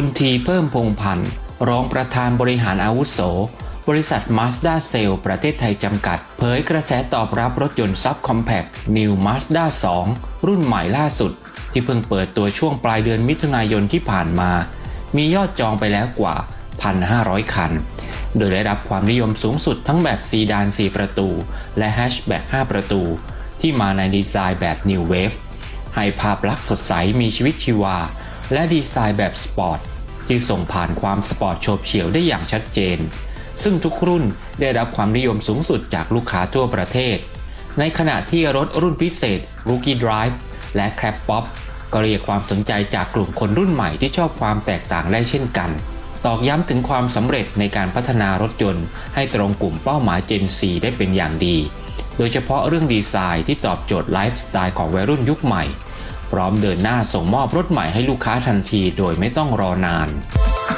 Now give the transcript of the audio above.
คุณทีเพิ่มพงพันธ์รองประธานบริหารอาวุโส บริษัท Mazda c e l ประเทศไทยจำกัด เผยกระแสตอบรับรถยนต์ซับคอมแพค New Mazda 2รุ่นใหม่ล่าสุด ที่เพิ่งเปิดตัวช่วงปลายเดือนมิถุนายนที่ผ่านมา มียอดจองไปแล้วกว่า 1,500 คัน โดยได้รับความนิยมสูงสุดทั้งแบบซีดาน 4 ประตู และแฮชแบ็ก5 ประตู ที่มาในดีไซน์แบบ New Wave ให้ภาพลักษณ์สดใสมีชีวิตชีวา และดีไซน์แบบสปอร์ตที่ส่งผ่านความสปอร์ตโฉบเฉี่ยวได้อย่างชัดเจน ซึ่งทุกรุ่นได้รับความนิยมสูงสุดจากลูกค้าทั่วประเทศ ในขณะที่รถรุ่นพิเศษ Rookie Drive และ Crab Pop ก็เรียกความสนใจจากกลุ่มคนรุ่นใหม่ที่ชอบความแตกต่างได้เช่นกัน ตอกย้ำถึงความสำเร็จในการพัฒนารถยนต์ ให้ตรงกลุ่มเป้าหมาย Gen 4 ได้เป็นอย่างดี โดยเฉพาะเรื่องดีไซน์ที่ตอบโจทย์ไลฟ์สไตล์ของวัยรุ่นยุคใหม่ พร้อมเดินหน้าส่งมอบรถใหม่ให้ลูกค้าทันทีโดยไม่ต้องรอนาน